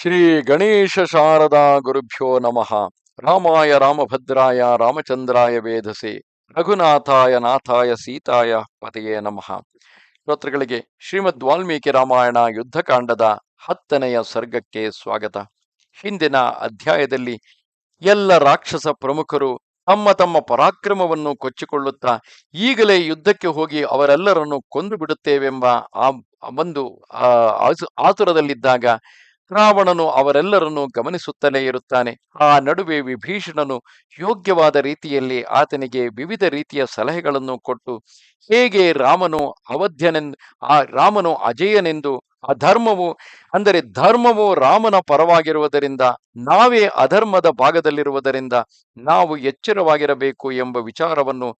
ಶ್ರೀ ಗಣೇಶ ಶಾರದಾ ಗುರುಭ್ಯೋ ನಮಃ. ರಾಮಾಯ ರಾಮಭದ್ರಾಯ ರಾಮಚಂದ್ರಾಯ ವೇದಸೆ. ರಘುನಾಥಾಯ ನಾಥಾಯ ಸೀತಾಯ ಪತೆಯೇ ನಮಃ. ಶ್ರೋತೃಗಳಿಗೆ, ಶ್ರೀಮದ್ ವಾಲ್ಮೀಕಿ ರಾಮಾಯಣ ಯುದ್ಧಕಾಂಡದ ಹತ್ತನೆಯ ಸರ್ಗಕ್ಕೆ ಸ್ವಾಗತ. ಹಿಂದಿನ ಅಧ್ಯಾಯದಲ್ಲಿ ಎಲ್ಲ ರಾಕ್ಷಸ ಪ್ರಮುಖರು ತಮ್ಮ ತಮ್ಮ ಪರಾಕ್ರಮವನ್ನು ಕೊಚ್ಚಿಕೊಳ್ಳುತ್ತಾ ಈಗಲೇ ಯುದ್ಧಕ್ಕೆ ಹೋಗಿ ಅವರೆಲ್ಲರನ್ನು ಕೊಂದು ಬಿಡುತ್ತೇವೆಂಬ ಆ ಒಂದು ಆತುರದಲ್ಲಿದ್ದಾಗ ರಾವಣನು ಅವರೆಲ್ಲರನ್ನು ಗಮನಿಸುತ್ತಲೇ ಇರುತ್ತಾನೆ. ಆ ನಡುವೆ ವಿಭೀಷಣನು ಯೋಗ್ಯವಾದ ರೀತಿಯಲ್ಲಿ ಆತನಿಗೆ ವಿವಿಧ ರೀತಿಯ ಸಲಹೆಗಳನ್ನು ಕೊಟ್ಟು, ಹೇಗೆ ರಾಮನು ಅವಧ್ಯನೆಂದು ಆ ರಾಮನು ಅಜೇಯನೆಂದು ಅಧರ್ಮವು ಅಂದರೆ ಧರ್ಮವು ರಾಮನ ಪರವಾಗಿರುವುದರಿಂದ, ನಾವೇ ಅಧರ್ಮದ ಭಾಗದಲ್ಲಿರುವುದರಿಂದ ನಾವು ಎಚ್ಚರವಾಗಿರಬೇಕು ಎಂಬ ವಿಚಾರವನ್ನು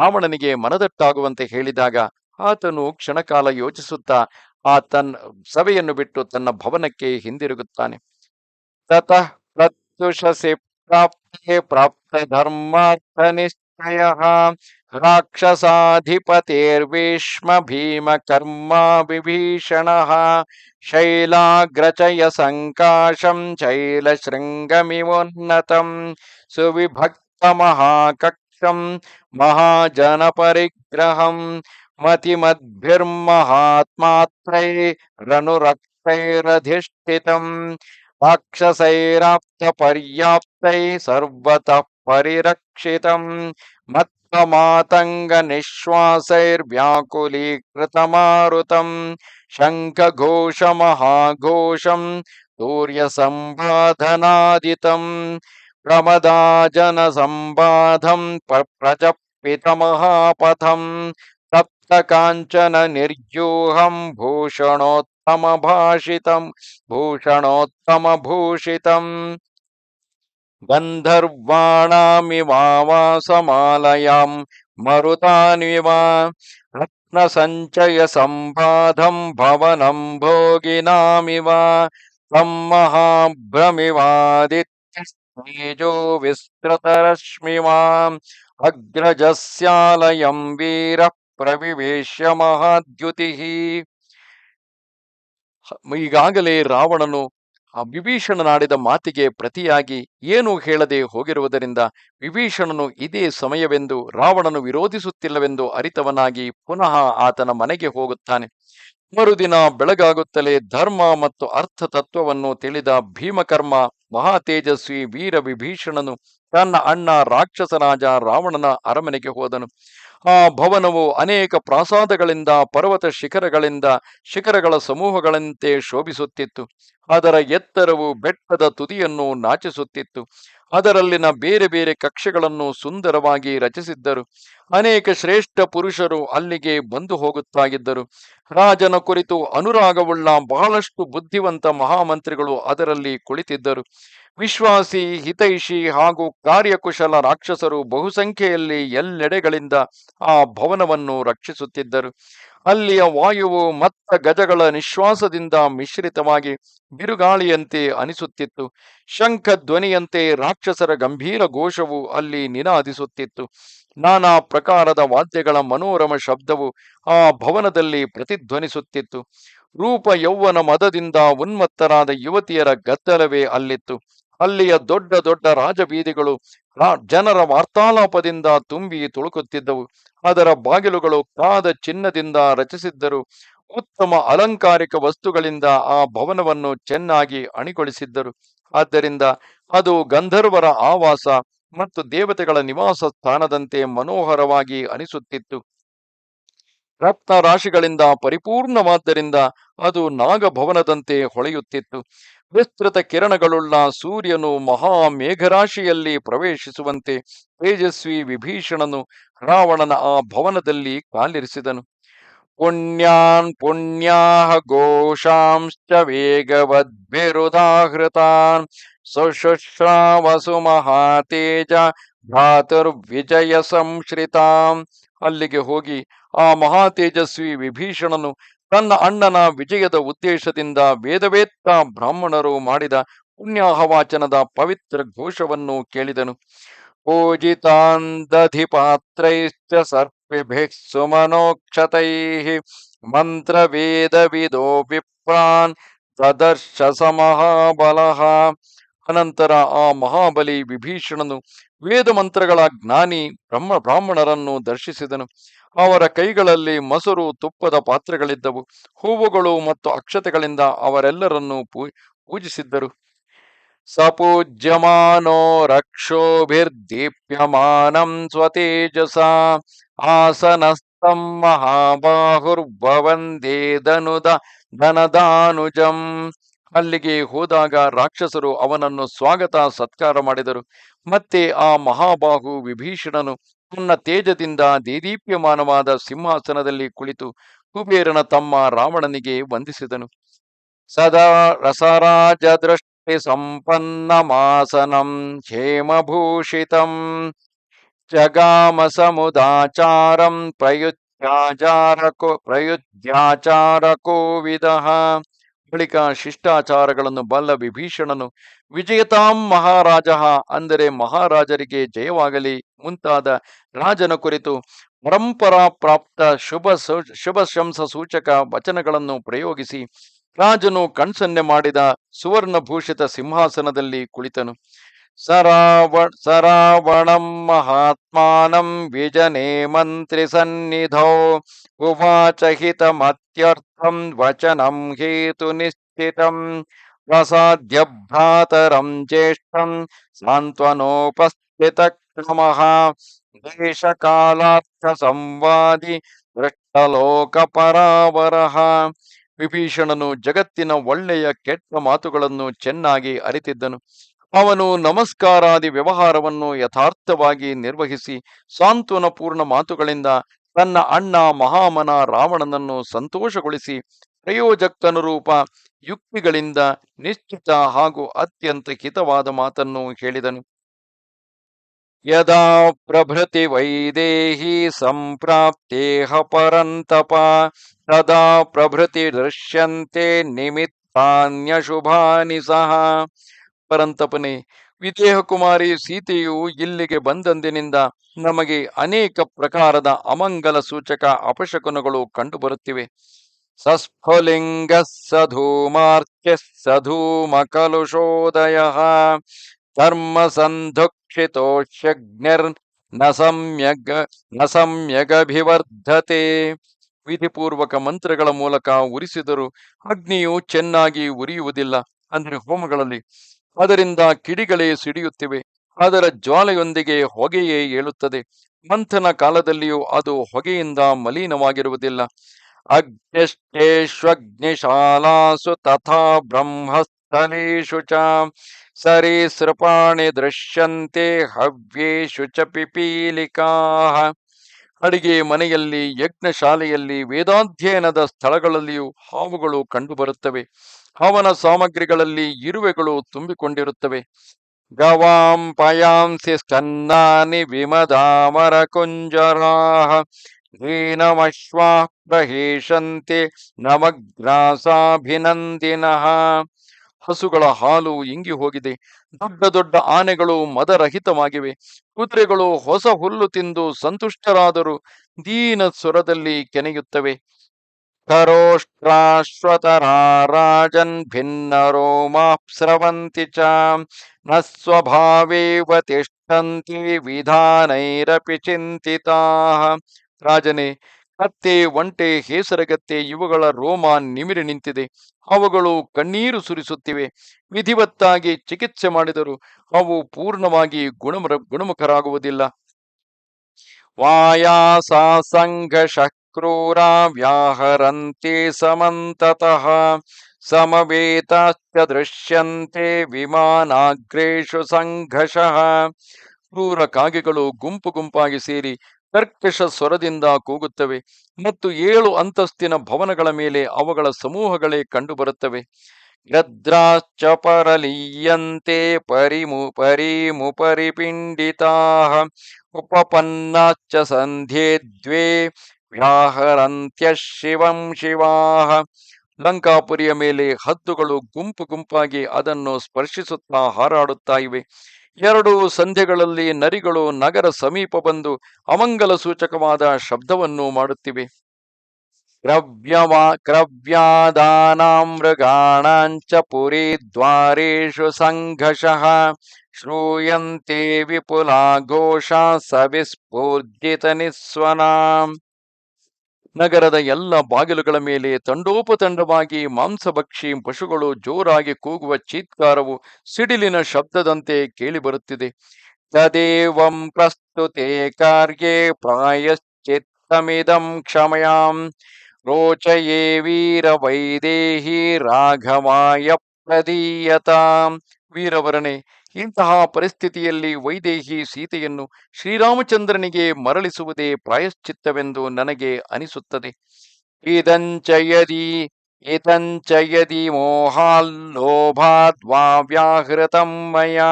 ರಾವಣನಿಗೆ ಮನದಟ್ಟಾಗುವಂತೆ ಹೇಳಿದಾಗ, ಆತನು ಕ್ಷಣಕಾಲ ಯೋಚಿಸುತ್ತಾ ಆ ತನ್ನ ಸಭೆಯನ್ನು ಬಿಟ್ಟು ತನ್ನ ಭವನಕ್ಕೆ ಹಿಂದಿರುಗುತ್ತಾನೆ. ತತಃ ಪ್ರತ್ಯುಷಸಿ ಪ್ರಾಪ್ತೆ ಪ್ರಾಪ್ತ ಧರ್ಮಾರ್ಥ ನಿಶ್ಚಯ ರಾಕ್ಷಸಾಧಿಪತಿರ್ವೀಷ್ಮ ಭೀಮ ಕರ್ಮ ವಿಭೀಷಣ ಶೈಲಾಗ್ರಚಯ ಸಂಕಾಶಂ ಶೈಲ ಶೃಂಗಮಿವೋನ್ನತಂ ಸುವಿಭಕ್ತ ಮಹಾಕಕ್ಷಂ ಮಹಾಜನ ಪರಿಗ್ರಹಂ मतिमद्भिर्महात्मात्रैरनुरक्तैरधिष्ठितम् राक्षसैराप्तपर्याप्तै सर्वतः परिरक्षितम्। मत्तमातङ्गनिःश्वासैर्व्याकुलीकृतमारुतम्। शङ्खघोषमहाघोषम् सूर्यसम्बाधनादितम् प्रमदाजनसम्बाधम् प्रजपितमहापथम् काञ्चन निर्यूहं भूषणोत्तमभाषितं भूषणोत्तमभूषितम् गन्धर्वाणामिवावासमालयां मरुतानिव रत्नसञ्चयसम्बाधं भवनं भोगिनामिव तं महाभ्रमिवादित्यस्तेजो विस्तृतरश्मिमाम् अग्रजस्यालयं वीरः ಪ್ರವಿವೇಶ್ಯ ಮಹಾದ್ಯುತಿ ಈಗಾಗಲೇ ರಾವಣನು ವಿಭೀಷಣನಾಡಿದ ಮಾತಿಗೆ ಪ್ರತಿಯಾಗಿ ಏನೂ ಹೇಳದೆ ಹೋಗಿರುವುದರಿಂದ ವಿಭೀಷಣನು ಇದೇ ಸಮಯವೆಂದು ರಾವಣನು ವಿರೋಧಿಸುತ್ತಿಲ್ಲವೆಂದು ಅರಿತವನಾಗಿ ಪುನಃ ಆತನ ಮನೆಗೆ ಹೋಗುತ್ತಾನೆ. ಮರುದಿನ ಬೆಳಗಾಗುತ್ತಲೇ ಧರ್ಮ ಮತ್ತು ಅರ್ಥ ತತ್ವವನ್ನು ತಿಳಿದ ಭೀಮಕರ್ಮ ಮಹಾತೇಜಸ್ವಿ ವೀರ ವಿಭೀಷಣನು ತನ್ನ ಅಣ್ಣ ರಾಕ್ಷಸರಾಜ ರಾವಣನ ಅರಮನೆಗೆ ಹೋದನು. ಆ ಭವನವು ಅನೇಕ ಪ್ರಾಸಾದಗಳಿಂದ, ಪರ್ವತ ಶಿಖರಗಳಿಂದ, ಶಿಖರಗಳ ಸಮೂಹಗಳಂತೆ ಶೋಭಿಸುತ್ತಿತ್ತು. ಅದರ ಎತ್ತರವು ಬೆಟ್ಟದ ತುದಿಯನ್ನು ನಾಚಿಸುತ್ತಿತ್ತು. ಅದರಲ್ಲಿನ ಬೇರೆ ಬೇರೆ ಕಕ್ಷೆಗಳನ್ನು ಸುಂದರವಾಗಿ ರಚಿಸಿದ್ದರು. ಅನೇಕ ಶ್ರೇಷ್ಠ ಪುರುಷರು ಅಲ್ಲಿಗೆ ಬಂದು ಹೋಗುತ್ತಾಗಿದ್ದರು. ರಾಜನ ಕುರಿತು ಅನುರಾಗವುಳ್ಳ ಬಹಳಷ್ಟು ಬುದ್ಧಿವಂತ ಮಹಾಮಂತ್ರಿಗಳು ಅದರಲ್ಲಿ ಕುಳಿತಿದ್ದರು. ವಿಶ್ವಾಸಿ, ಹಿತೈಷಿ ಹಾಗೂ ಕಾರ್ಯಕುಶಲ ರಾಕ್ಷಸರು ಬಹುಸಂಖ್ಯೆಯಲ್ಲಿ ಎಲ್ಲೆಡೆಗಳಿಂದ ಆ ಭವನವನ್ನು ರಕ್ಷಿಸುತ್ತಿದ್ದರು. ಅಲ್ಲಿಯ ವಾಯುವು ಮತ್ತ ಗಜಗಳ ನಿಶ್ವಾಸದಿಂದ ಮಿಶ್ರಿತವಾಗಿ ಬಿರುಗಾಳಿಯಂತೆ ಅನಿಸುತ್ತಿತ್ತು. ಶಂಖ ಧ್ವನಿಯಂತೆ ರಾಕ್ಷಸರ ಗಂಭೀರ ಘೋಷವು ಅಲ್ಲಿ ನಿನಾದಿಸುತ್ತಿತ್ತು. ನಾನಾ ಪ್ರಕಾರದ ವಾದ್ಯಗಳ ಮನೋರಮ ಶಬ್ದವು ಆ ಭವನದಲ್ಲಿ ಪ್ರತಿಧ್ವನಿಸುತ್ತಿತ್ತು. ರೂಪ ಯೌವನ ಮದದಿಂದ ಉನ್ಮತ್ತರಾದ ಯುವತಿಯರ ಗದ್ದಲವೇ ಅಲ್ಲಿತ್ತು. ಅಲ್ಲಿಯ ದೊಡ್ಡ ದೊಡ್ಡ ರಾಜಬೀದಿಗಳು ಜನರ ವಾರ್ತಾಲಾಪದಿಂದ ತುಂಬಿ ತುಳುಕುತ್ತಿದ್ದವು. ಅದರ ಬಾಗಿಲುಗಳು ಕಾದ ಚಿನ್ನದಿಂದ ರಚಿಸಿದ್ದರು. ಉತ್ತಮ ಅಲಂಕಾರಿಕ ವಸ್ತುಗಳಿಂದ ಆ ಭವನವನ್ನು ಚೆನ್ನಾಗಿ ಅಣಿಗೊಳಿಸಿದ್ದರು. ಆದ್ದರಿಂದ ಅದು ಗಂಧರ್ವರ ಆವಾಸ ಮತ್ತು ದೇವತೆಗಳ ನಿವಾಸ ಸ್ಥಾನದಂತೆ ಮನೋಹರವಾಗಿ ಅನಿಸುತ್ತಿತ್ತು. ರತ್ನ ರಾಶಿಗಳಿಂದ ಪರಿಪೂರ್ಣವಾದ್ದರಿಂದ ಅದು ನಾಗಭವನದಂತೆ ಹೊಳೆಯುತ್ತಿತ್ತು. ವಿಸ್ತೃತ ಕಿರಣಗಳುಳ್ಳ ಸೂರ್ಯನು ಮಹಾ ಮೇಘರಾಶಿಯಲ್ಲಿ ಪ್ರವೇಶಿಸುವಂತೆ ತೇಜಸ್ವಿ ವಿಭೀಷಣನು ರಾವಣನ ಆ ಭವನದಲ್ಲಿ ಕಾಲಿರಿಸಿದನು. ಪುಣ್ಯಾನ್ ಪುಣ್ಯಾಹ ಘೋಷಾಂಶ್ಚ ವೇಗವದ್ಭಿರುದಾಹೃತಾನ್ ಸುಶುಶ್ರಾವಸು ಮಹಾತೇಜ ಭ್ರಾತುರ್ವಿಜಯ ಸಂಶ್ರಿತಾಂ. ಅಲ್ಲಿಗೆ ಹೋಗಿ ಆ ಮಹಾತೇಜಸ್ವಿ ವಿಭೀಷಣನು ತನ್ನ ಅಣ್ಣನ ವಿಜಯದ ಉದ್ದೇಶದಿಂದ ವೇದವೇತ್ತ ಬ್ರಾಹ್ಮಣರು ಮಾಡಿದ ಪುಣ್ಯಾಹವಾಚನದ ಪವಿತ್ರ ಘೋಷವನ್ನು ಕೇಳಿದನು. ಪೂಜಿತಾಂದಧಿಪಾತ್ರೈಶ್ಚ ಸರ್ಪಿಭಿಃ ಸುಮನೋಕ್ಷತೈಃ ಮಂತ್ರವೇದವಿದೋ ವಿಪ್ರಾನ್ ಸದರ್ಶ ಸಮಹಾಬಲಃ ಅನಂತರ ಆ ಮಹಾಬಲಿ ವಿಭೀಷಣನು ವೇದ ಮಂತ್ರಗಳ ಜ್ಞಾನಿ ಬ್ರಹ್ಮ ಬ್ರಾಹ್ಮಣರನ್ನು ದರ್ಶಿಸಿದನು. ಅವರ ಕೈಗಳಲ್ಲಿ ಮೊಸರು, ತುಪ್ಪದ ಪಾತ್ರೆಗಳಿದ್ದವು. ಹೂವುಗಳು ಮತ್ತು ಅಕ್ಷತೆಗಳಿಂದ ಅವರೆಲ್ಲರನ್ನೂ ಪೂ, ಪೂಜಿಸಿದ್ದರು. ಸಪೂಜ್ಯಮಾನೋ ರಕ್ಷೋಭಿರ್ದೀಪ್ಯಮಾನಂ ಸ್ವತೇಜಸ ಆಸನಸ್ತಂ ಮಹಾಬಾಹುರ್ಭವಂದೇ ಧನುದ ಧನದಾನುಜಂ. ಅಲ್ಲಿಗೆ ಹೋದಾಗ ರಾಕ್ಷಸರು ಅವನನ್ನು ಸ್ವಾಗತ, ಸತ್ಕಾರ ಮಾಡಿದರು. ಮತ್ತೆ ಆ ಮಹಾಬಾಹು ವಿಭೀಷಣನು ತನ್ನ ತೇಜದಿಂದ ದೇದೀಪ್ಯಮಾನವಾದ ಸಿಂಹಾಸನದಲ್ಲಿ ಕುಳಿತು ಕುಬೇರನ ತಮ್ಮ ರಾವಣನಿಗೆ ವಂದಿಸಿದನು. ಸದಾ ರಸರಾಜ ದೃಷ್ಟಿ ಸಂಪನ್ನಮಾಸನಂ ಕ್ಷೇಮಭೂಷಿತಂ ಜಗಾಮ ಸಮುದಾಚಾರಂ ಪ್ರಯುತ್ಯಾಚಾರಕೋ ಪ್ರಯುಜ್ಯಾಚಾರಕೋವಿದಃ ಬಳಿಕ ಶಿಷ್ಟಾಚಾರಗಳನ್ನು ಬಲ್ಲ ವಿಭೀಷಣನು, ವಿಜಯತಾಂ ಮಹಾರಾಜ, ಅಂದರೆ ಮಹಾರಾಜರಿಗೆ ಜಯವಾಗಲಿ ಮುಂತಾದ ರಾಜನ ಕುರಿತು ಪರಂಪರಾ ಪ್ರಾಪ್ತ ಶುಭ ಶುಭ ಶಂಸ ಸೂಚಕ ವಚನಗಳನ್ನು ಪ್ರಯೋಗಿಸಿ ರಾಜನು ಕಣ್ಸನ್ನೆ ಮಾಡಿದ ಸುವರ್ಣಭೂಷಿತ ಸಿಂಹಾಸನದಲ್ಲಿ ಕುಳಿತನು. ಸರಾವ ಸರಾವಣಂ ಮಹಾತ್ಮಾನಂ ವಿಜನೆ ಮಂತ್ರಿ ಸನ್ನಿಧೌ ಉವಾಚ ಹಿತಮತ್ಯರ್ಥಂ ವಚನಂ ಹೇತು ನಿಶ್ಚಿತಂ ಪ್ರಸಾದ್ಯ ಭ್ರಾತರಂ ಜ್ಯೇಷ್ಠಂ ಸಾಂತ್ವನೋಪಸ್ಥಿತ ಕ್ರಮಃ ಸಂವಾದಿ ದೃಷ್ಟಲೋಕ ಪರಾವರ ವಿಭೀಷಣನು ಜಗತ್ತಿನ ಒಳ್ಳೆಯ ಕೆಟ್ಟ ಮಾತುಗಳನ್ನು ಚೆನ್ನಾಗಿ ಅರಿತಿದ್ದನು। ಅವನು ನಮಸ್ಕಾರಾದಿ ವ್ಯವಹಾರವನ್ನು ಯಥಾರ್ಥವಾಗಿ ನಿರ್ವಹಿಸಿ ಸಾಂತ್ವನಪೂರ್ಣ ಮಾತುಗಳಿಂದ ತನ್ನ ಅಣ್ಣ ಮಹಾಮನ ರಾವಣನನ್ನು ಸಂತೋಷಗೊಳಿಸಿ ಪ್ರಯೋಜಕ್ತನುರೂಪ ಯುಕ್ತಿಗಳಿಂದ ನಿಶ್ಚಿತ ಹಾಗೂ ಅತ್ಯಂತ ಹಿತವಾದ ಮಾತನ್ನು ಹೇಳಿದನು. ಯದಾ ಪ್ರಭೃತಿ ವೈದೇಹಿ ಸಂಪ್ರಾಪ್ತೇಹ ಪರಂತಪ, ತದಾ ಪ್ರಭೃತಿ ದೃಶ್ಯಂತೆ ನಿಮಿತ್ತಾನ್ಯಶುಭಾನಿ ಸಹ. ಪರಂತಪನೆ ವಿದೇಹ ಕುಮಾರಿ ಸೀತೆಯು ಇಲ್ಲಿಗೆ ಬಂದಂದಿನಿಂದ ನಮಗೆ ಅನೇಕ ಪ್ರಕಾರದ ಅಮಂಗಲ ಸೂಚಕ ಅಪಶಕುನಗಳು ಕಂಡುಬರುತ್ತಿವೆ. ಸಸ್ಫುಲಿಂಗ ಸಧೂಮಾರ್ಚ್ಯ ಸಧೂಮ ಕಲುಷೋದಯ ಧರ್ಮ ಸಂಧುಕ್ಷಿತೋಷ್ಯಗ್ನಿರ್ನ ಸಮ್ಯಗ ನ ಸಮ್ಯಗಭಿವರ್ಧತೆ ವಿಧಿಪೂರ್ವಕ ಮಂತ್ರಗಳ ಮೂಲಕ ಉರಿಸಿದರೂ ಅಗ್ನಿಯು ಚೆನ್ನಾಗಿ ಉರಿಯುವುದಿಲ್ಲ. ಅಂದ್ರೆ ಹೋಮಗಳಲ್ಲಿ ಅದರಿಂದ ಕಿಡಿಗಳೇ ಸಿಡಿಯುತ್ತಿವೆ. ಅದರ ಜ್ವಾಲೆಯೊಂದಿಗೆ ಹೊಗೆಯೇ ಏಳುತ್ತದೆ. ಮಂಥನ ಕಾಲದಲ್ಲಿಯೂ ಅದು ಹೊಗೆಯಿಂದ ಮಲಿನವಾಗಿರುವುದಿಲ್ಲ. ಅಗ್ನಿಶ್ಚೇಷ್ವಗ್ನಿಶಾಲಾಸು ತಥಾ ಬ್ರಹ್ಮಸ್ಥಲೇಶು ಚ ಸರೀಸೃಪಾಣಿ ದೃಶ್ಯಂತೆ ಹವ್ಯೇಶು ಚ ಪಿಪೀಲಿಕಾ. ಅಡಿಗೆ ಮನೆಯಲ್ಲಿ ಯಜ್ಞಶಾಲೆಯಲ್ಲಿ ವೇದಾಧ್ಯಯನದ ಸ್ಥಳಗಳಲ್ಲಿಯೂ ಹಾವುಗಳು ಕಂಡುಬರುತ್ತವೆ. ಹವನ ಸಾಮಗ್ರಿಗಳಲ್ಲಿ ಇರುವೆಗಳು ತುಂಬಿಕೊಂಡಿರುತ್ತವೆ. ಗವಾಂ ಪಯಾಂಸಿ ಸ್ಕನ್ನಾನಿ ವಿಮದಾಮರ ಕುಂಜರಾಹ. ಹೀನಮಶ್ವಾ ಪ್ರಹೇಶಂತೆ ನವಗ್ರಾಸಾಭಿನಂದಿನಃ ಹಸುಗಳ ಹಾಲು ಇಂಗಿ ಹೋಗಿದೆ. ದೊಡ್ಡ ದೊಡ್ಡ ಆನೆಗಳು ಮದರಹಿತವಾಗಿವೆ. ಕುದುರೆಗಳು ಹೊಸ ಹುಲ್ಲು ತಿಂದು ಸಂತುಷ್ಟರಾದರೂ. ದೀನ ಸ್ವರದಲ್ಲಿ ಕೆನೆಯುತ್ತವೆ. ಕರೋಷ್ಟ್ರಾಶ್ವತರಾರಾಜನ್ ಭಿನ್ನ ರೋಮಾಪ್ಸ್ರವಂತಿ ಚ ನ ಸ್ವಭಾವೇವ ತಿಷ್ಟಂತಿ ವಿಧಾನೈರಪಿ ಚಿಂತಿತಾ. ರಾಜನೇ ಕತ್ತೆ, ಒಂಟೆ, ಹೇಸರಗತ್ತೆ ಇವುಗಳ ರೋಮ ನಿಮಿರಿ ನಿಂತಿದೆ. ಅವುಗಳು ಕಣ್ಣೀರು ಸುರಿಸುತ್ತಿವೆ. ವಿಧಿವತ್ತಾಗಿ ಚಿಕಿತ್ಸೆ ಮಾಡಿದರೂ ಅವು ಪೂರ್ಣವಾಗಿ ಗುಣಮರ ಗುಣಮುಖರಾಗುವುದಿಲ್ಲ. ವಾಯಾಸ ಸಂಘರ್ಷ ಕ್ರೂರ ವ್ಯಾಹರಂತೆ ಸಮಂತತಃ. ಸಮವೇತಾಶ್ಚ ದೃಶ್ಯಂತೆ ವಿಮಾನಾಗ್ರೇಷು ಸಂಘಷ ಕ್ರೂರ ಕಾಗೆಗಳು ಗುಂಪು ಗುಂಪಾಗಿ ಸೇರಿ ಕರ್ಕಶ ಸ್ವರದಿಂದ ಕೂಗುತ್ತವೆ ಮತ್ತು ಏಳು ಅಂತಸ್ತಿನ ಭವನಗಳ ಮೇಲೆ ಅವುಗಳ ಸಮೂಹಗಳೇ ಕಂಡುಬರುತ್ತವೆ. ಗದ್ರಾಶ್ಚ ಪರಲೀಯಂತೆ ಪರಿಮು ಪರಿಮು ಪರಿಪಿಂಡಿತಾ ಉಪಪನ್ನಾಶ್ಚ ಸಂಧ್ಯೆ ದ್ವೇ, ವ್ಯಾಹರಂತ್ಯ ಶಿವಂ ಶಿವಾಹ. ಲಂಕಾಪುರಿಯ ಮೇಲೆ ಹದ್ದುಗಳು ಗುಂಪು ಗುಂಪಾಗಿ ಅದನ್ನು ಸ್ಪರ್ಶಿಸುತ್ತಾ ಹಾರಾಡುತ್ತಾ ಇವೆ. ಎರಡು ಸಂಧ್ಯೆಗಳಲ್ಲಿ ನರಿಗಳು ನಗರ ಸಮೀಪ ಬಂದು ಅಮಂಗಲ ಸೂಚಕವಾದ ಶಬ್ದವನ್ನು ಮಾಡುತ್ತಿವೆ. ಕ್ರವ್ಯವಾ ಕ್ರವ್ಯಾದಾನಾಮೃಗಾಣಾಂಚ ಪುರಿ ದ್ವಾರೇಶು ಸಂಘರ್ಷಃ ಶ್ರೂಯಂತೆ ವಿಪುಲ ಘೋಷಾ ಸವಿಸ್ಫೂರ್ಜಿತ ನಿಸ್ವನಾಂ ನಗರದ ಎಲ್ಲ ಬಾಗಿಲುಗಳ ಮೇಲೆ ತಂಡೋಪತಂಡವಾಗಿ ಮಾಂಸಭಕ್ಷಿ ಪಶುಗಳು ಜೋರಾಗಿ ಕೂಗುವ ಚೀತ್ಕಾರವು ಸಿಡಿಲಿನ ಶಬ್ದದಂತೆ ಕೇಳಿಬರುತ್ತಿದೆ. ತದೇವಂ ಪ್ರಸ್ತುತೆ ಕಾರ್ಯೇ ಪ್ರಾಯಶ್ಚಿತ್ತಮಿದಂ ಕ್ಷಮಯಾಂ. ರೋಚಯೇ ವೀರ ವೈದೇಹಿ ರಾಘವಾಯ ಪ್ರದೀಯತಾಂ. ವೀರವರನೆ ಇಂತಹ ಪರಿಸ್ಥಿತಿಯಲ್ಲಿ ವೈದೇಹಿ ಸೀತೆಯನ್ನು ಶ್ರೀರಾಮಚಂದ್ರನಿಗೆ ಮರಳಿಸುವುದೇ ಪ್ರಾಯಶ್ಚಿತ್ತವೆಂದು ನನಗೆ ಅನಿಸುತ್ತದೆ. ಇದಂಚಯದಿ ಇತಂಚಯದಿ ಮೋಹಾಲ್ಲೋಭಾದ್ವಾ ವ್ಯಾಹೃತಂ ಮಯಾ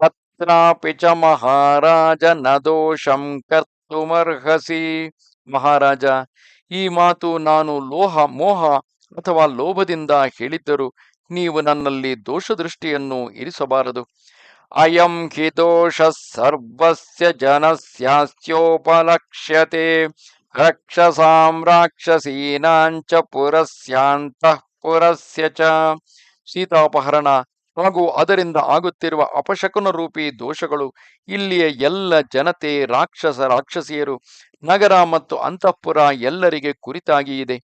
ತತ್ರಾಪಿ ಚ ಮಹಾರಾಜ ನ ದೋಷಂ ಕರ್ತುಮರ್ಹಸಿ. ಮಹಾರಾಜ, ಈ ಮಾತು ನಾನು ಲೋಹ, ಮೋಹ ಅಥವಾ ಲೋಭದಿಂದ ಹೇಳಿದ್ದರು ನೀವು ನನ್ನಲ್ಲಿ ದೋಷದೃಷ್ಟಿಯನ್ನು ಇರಿಸಬಾರದು. ಅಯಂ ಹಿ ದೋಷ ಸರ್ವಸ್ಯ ಜನಸ್ಯಾಸ್ಯೋಪಲಕ್ಷ್ಯತೆ. ರಕ್ಷಸಾಂ ರಾಕ್ಷಸೀನಾಂಚ ಪುರಸ್ಯಾಂತಃ ಪುರಸ್ಯ ಚ. ಸೀತಾಪಹರಣ. ಹಾಗೂ ಅದರಿಂದ ಆಗುತ್ತಿರುವ ಅಪಶಕುನ ರೂಪಿ ದೋಷಗಳು. ಇಲ್ಲಿಯ ಎಲ್ಲ ಜನತೆ ರಾಕ್ಷಸ ರಾಕ್ಷಸಿಯರು. ನಗರ ಮತ್ತು ಅಂತಃಪುರ ಎಲ್ಲರಿಗೆ ಕುರಿತಾಗಿ ಇದೆ.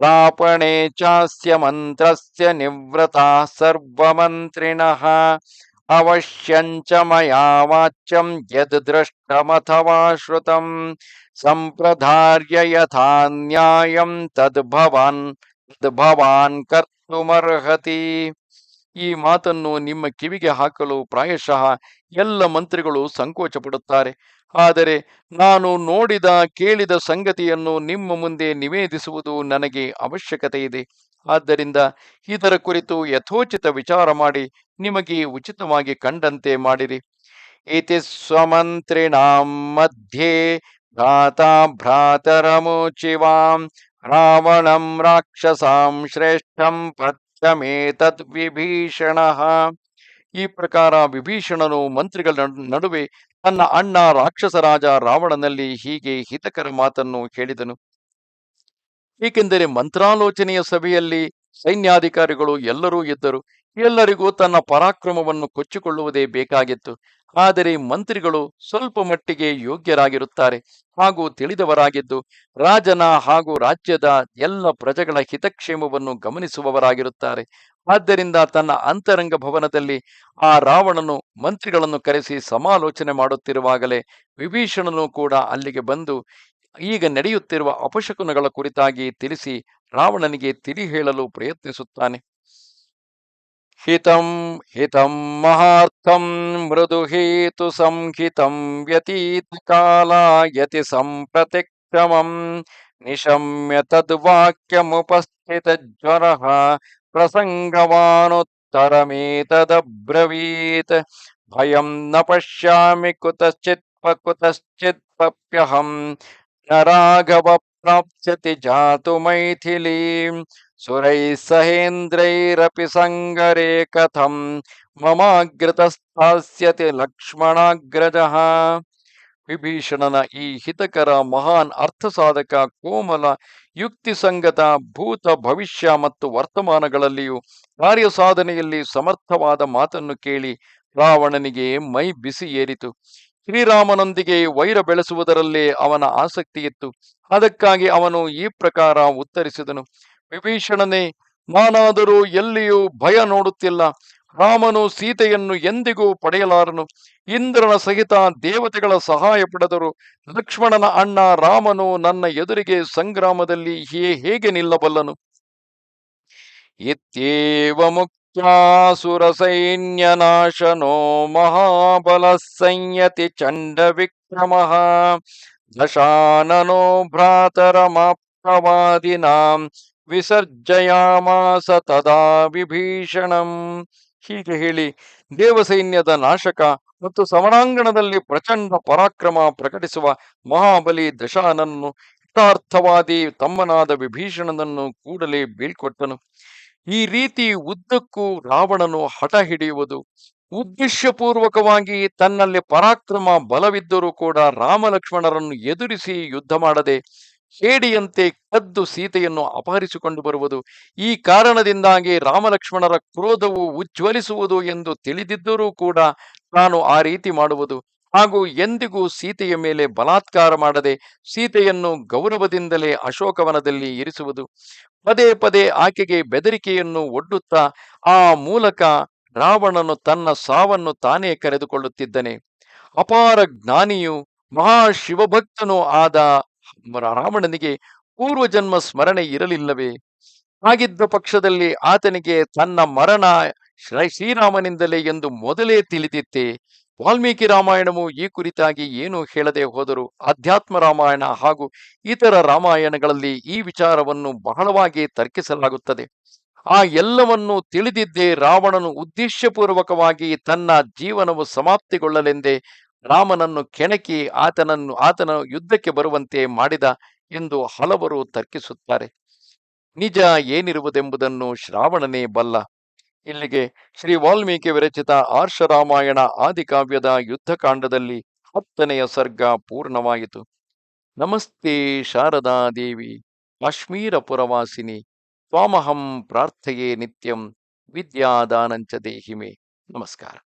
ಪ್ರಾಪಣೆ ಚಾಸ್ಯ ಮಂತ್ರಸ್ಯ ನಿವೃತ ಸರ್ವಮಂತ್ರಿಣಃ ಅವಶ್ಯಂಚ ಮಯಾ ವಾಚ್ಯಂ ಯದ್ ದೃಷ್ಟಮಥವಾ ಶ್ರುತಂ ಸಂಪ್ರಧಾರ್ಯ ಯಥಾ ನ್ಯಾಯಂ ತದ್ ಭವಾನ್ ಭವಾನ್ ಕರ್ತುಮರ್ಹತಿ ಈ ಮಾತನ್ನು ನಿಮ್ಮ ಕಿವಿಗೆ ಹಾಕಲು ಪ್ರಾಯಶಃ ಎಲ್ಲ ಮಂತ್ರಿಗಳು ಸಂಕೋಚ ಪಡುತ್ತಾರೆ ಆದರೆ ನಾನು ನೋಡಿದ ಕೇಳಿದ ಸಂಗತಿಯನ್ನು ನಿಮ್ಮ ಮುಂದೆ ನಿವೇದಿಸುವುದು ನನಗೆ ಅವಶ್ಯಕತೆ ಇದೆ. ಆದ್ದರಿಂದ ಇದರ ಕುರಿತು ಯಥೋಚಿತ ವಿಚಾರ ಮಾಡಿ ನಿಮಗೆ ಉಚಿತವಾಗಿ ಕಂಡಂತೆ ಮಾಡಿರಿ. ಇತಿ ಸ್ವಮಂತ್ರಿಣಾಂ ಮಧ್ಯೆ ಭ್ರಾತಾ ಭ್ರಾತರಮುಚಿವಾಂ ರಾವಣಂ ರಾಕ್ಷಸಾಂ ಶ್ರೇಷ್ಠಂ ಪ್ರತ್ಯಮೇತದ್ ವಿಭೀಷಣಃ ಈ ಪ್ರಕಾರ ವಿಭೀಷಣನು ಮಂತ್ರಿಗಳ ನಡುವೆ ತನ್ನ ಅಣ್ಣ ರಾಕ್ಷಸರಾಜ ರಾವಣನಲ್ಲಿ ಹೀಗೆ ಹಿತಕರ ಮಾತನ್ನು ಹೇಳಿದನು. ಏಕೆಂದರೆ ಮಂತ್ರಾಲೋಚನೆಯ ಸಭೆಯಲ್ಲಿ ಸೈನ್ಯಾಧಿಕಾರಿಗಳು ಎಲ್ಲರೂ ಇದ್ದರು. ಎಲ್ಲರಿಗೂ ತನ್ನ ಪರಾಕ್ರಮವನ್ನು ಕೊಚ್ಚಿಕೊಳ್ಳುವುದೇ ಬೇಕಾಗಿತ್ತು. ಆದರೆ ಮಂತ್ರಿಗಳು ಸ್ವಲ್ಪ ಮಟ್ಟಿಗೆ ಯೋಗ್ಯರಾಗಿರುತ್ತಾರೆ ಹಾಗೂ ತಿಳಿದವರಾಗಿದ್ದು, ರಾಜನ ಹಾಗೂ ರಾಜ್ಯದ ಎಲ್ಲ ಪ್ರಜೆಗಳ ಹಿತಕ್ಷೇಮವನ್ನು ಗಮನಿಸುವವರಾಗಿರುತ್ತಾರೆ. ಆದ್ದರಿಂದ ತನ್ನ ಅಂತರಂಗ ಭವನದಲ್ಲಿ ಆ ರಾವಣನು ಮಂತ್ರಿಗಳನ್ನು ಕರೆಸಿ ಸಮಾಲೋಚನೆ ಮಾಡುತ್ತಿರುವಾಗಲೇ ವಿಭೀಷಣನು ಕೂಡ ಅಲ್ಲಿಗೆ ಬಂದು ಈಗ ನಡೆಯುತ್ತಿರುವ ಅಪಶಕುನಗಳ ಕುರಿತಾಗಿ ತಿಳಿಸಿ ರಾವಣನಿಗೆ ತಿಳಿ ಹೇಳಲು ಪ್ರಯತ್ನಿಸುತ್ತಾನೆ. ಹಿತಂ ಹಿತಂ ಮಹಾರ್ಥಂ ಮೃದು ಹೇತು ಸಂಹಿತಂ ವ್ಯತೀತ ಕಾಲಾಯತಿ ಸಂಪ್ರತಿಕ್ರಮಂ ನಿಶಮ್ಯ ತದ್ವಾಕ್ಯಮುಪಸ್ಥಿತ ಜ್ವರ प्रसङ्गवानुत्तरमेतदब्रवीत् भय न पश्यामि कुतश्चित्पकुतश्चित्पप्यहं न राघव प्राप्ति जातु मैथिलीं सुरैः सहेन्द्रैरपि सङ्गरे कथं? ವಿಭೀಷಣನ ಈ ಹಿತಕರ ಮಹಾನ್ ಅರ್ಥಸಾಧಕ ಕೋಮಲ ಯುಕ್ತಿಸಂಗತ ಭೂತ ಭವಿಷ್ಯ ಮತ್ತು ವರ್ತಮಾನಗಳಲ್ಲಿಯೂ ಕಾರ್ಯ ಸಾಧನೆಯಲ್ಲಿ ಸಮರ್ಥವಾದ ಮಾತನ್ನು ಕೇಳಿ ರಾವಣನಿಗೆ ಮೈ ಬಿಸಿ ಏರಿತು. ಶ್ರೀರಾಮನೊಂದಿಗೆ ವೈರ ಬೆಳೆಸುವುದರಲ್ಲೇ ಅವನ ಆಸಕ್ತಿ ಇತ್ತು. ಅದಕ್ಕಾಗಿ ಅವನು ಈ ಪ್ರಕಾರ ಉತ್ತರಿಸಿದನು. ವಿಭೀಷಣನೇ, ನಾನಾದರೂ ಎಲ್ಲಿಯೂ ಭಯ ನೋಡುತ್ತಿಲ್ಲ. ರಾಮನು ಸೀತೆಯನ್ನು ಎಂದಿಗೂ ಪಡೆಯಲಾರನು. ಇಂದ್ರನ ಸಹಿತ ದೇವತೆಗಳ ಸಹಾಯ ಪಡೆದರು. ಲಕ್ಷ್ಮಣನ ಅಣ್ಣ ರಾಮನು ನನ್ನ ಎದುರಿಗೆ ಸಂಗ್ರಾಮದಲ್ಲಿ ಹೇಗೆ ನಿಲ್ಲಬಲ್ಲನು? ಇತ್ಯೇವ ಮುಖ್ಯಾಸುರ ಸೈನ್ಯ ನಾಶನೋ ಮಹಾಬಲ ಸಂಯತಿ ಚಂಡ ವಿಕ್ರಮ. ದಶಾನನೋ ಭ್ರಾತರಮಾಪ್ತವಾದಿನಾಂ ವಿಸರ್ಜಯಾಮಾಸ ತದಾ ವಿಭೀಷಣಂ. ಹೀಗೆ ಹೇಳಿ ದೇವಸೈನ್ಯದ ನಾಶಕ ಮತ್ತು ಸಮರಾಂಗಣದಲ್ಲಿ ಪ್ರಚಂಡ ಪರಾಕ್ರಮ ಪ್ರಕಟಿಸುವ ಮಹಾಬಲಿ ದಶಾನನ್ನು ಹಿತಾರ್ಥವಾದಿ ತಮ್ಮನಾದ ವಿಭೀಷಣನನ್ನು ಕೂಡಲೇ ಬೀಳ್ಕೊಟ್ಟನು. ಈ ರೀತಿ ಉದ್ದಕ್ಕೂ ರಾವಣನು ಹಠ ಹಿಡಿಯುವುದು, ಉದ್ದೇಶಪೂರ್ವಕವಾಗಿ ತನ್ನಲ್ಲಿ ಪರಾಕ್ರಮ ಬಲವಿದ್ದರೂ ಕೂಡ ರಾಮಲಕ್ಷ್ಮಣರನ್ನು ಎದುರಿಸಿ ಯುದ್ಧ ಮಾಡದೆ ಹೇಡಿಯಂತೆ ಕದ್ದು ಸೀತೆಯನ್ನು ಅಪಹರಿಸಿಕೊಂಡು ಬರುವುದು. ಈ ಕಾರಣದಿಂದಾಗಿ ರಾಮಲಕ್ಷ್ಮಣರ ಕ್ರೋಧವು ಉಜ್ವಲಿಸುವುದು ಎಂದು ತಿಳಿದಿದ್ದರೂ ಕೂಡ ತಾನು ಆ ರೀತಿ ಮಾಡುವುದು. ಹಾಗೂ ಎಂದಿಗೂ ಸೀತೆಯ ಮೇಲೆ ಬಲಾತ್ಕಾರ ಮಾಡದೆ ಸೀತೆಯನ್ನು ಗೌರವದಿಂದಲೇ ಅಶೋಕವನದಲ್ಲಿ ಇರಿಸುವುದು. ಪದೇ ಪದೇ ಆಕೆಗೆ ಬೆದರಿಕೆಯನ್ನು ಒಡ್ಡುತ್ತಾ ಆ ಮೂಲಕ ರಾವಣನು ತನ್ನ ಸಾವನ್ನು ತಾನೇ ಕರೆದುಕೊಳ್ಳುತ್ತಿದ್ದನೆ. ಅಪಾರ ಜ್ಞಾನಿಯು ಮಹಾಶಿವಭಕ್ತನೂ ಆದ ರಾವಣನಿಗೆ ಪೂರ್ವಜನ್ಮ ಸ್ಮರಣೆ ಇರಲಿಲ್ಲವೇ? ಹಾಗಿದ್ದ ಪಕ್ಷದಲ್ಲಿ ಆತನಿಗೆ ತನ್ನ ಮರಣ ಶ್ರೀ- ಶ್ರೀರಾಮನಿಂದಲೇ ಎಂದು ಮೊದಲೇ ತಿಳಿದಿತ್ತೆ? ವಾಲ್ಮೀಕಿ ರಾಮಾಯಣವು ಈ ಕುರಿತಾಗಿ ಏನು ಹೇಳದೆ ಹೋದರೂ ಅಧ್ಯಾತ್ಮ ರಾಮಾಯಣ ಹಾಗೂ ಇತರ ರಾಮಾಯಣಗಳಲ್ಲಿ ಈ ವಿಚಾರವನ್ನು ಬಹಳವಾಗಿ ತರ್ಕಿಸಲಾಗುತ್ತದೆ. ಆ ಎಲ್ಲವನ್ನು ತಿಳಿದಿದ್ದೇ ರಾವಣನು ಉದ್ದೇಶಪೂರ್ವಕವಾಗಿ ತನ್ನ ಜೀವನವು ಸಮಾಪ್ತಿಗೊಳ್ಳಲೆಂದೇ ರಾಮನನ್ನು ಕೆಣಕಿ ಆತನನ್ನು, ಆತನ ಯುದ್ಧಕ್ಕೆ ಬರುವಂತೆ ಮಾಡಿದ ಎಂದು ಹಲವರು ತರ್ಕಿಸುತ್ತಾರೆ. ನಿಜ ಏನಿರುವುದೆಂಬುದನ್ನು ಶ್ರಾವಣನೇ ಬಲ್ಲ. ಇಲ್ಲಿಗೆ ಶ್ರೀ ವಾಲ್ಮೀಕಿ ವಿರಚಿತ ಆರ್ಷರಾಮಾಯಣ ಆದಿಕಾವ್ಯದ ಯುದ್ಧಕಾಂಡದಲ್ಲಿ ಹತ್ತನೆಯ ಸರ್ಗ ಪೂರ್ಣವಾಯಿತು. ನಮಸ್ತೆ ಶಾರದಾ ದೇವಿ ಕಾಶ್ಮೀರ ಪುರವಾಸಿನಿ ತ್ವಾಮಹಂ ಪ್ರಾರ್ಥೆಯೇ ನಿತ್ಯಂ ವಿದ್ಯಾದಾನಂಚ ದೇಹಿಮೆ. ನಮಸ್ಕಾರ.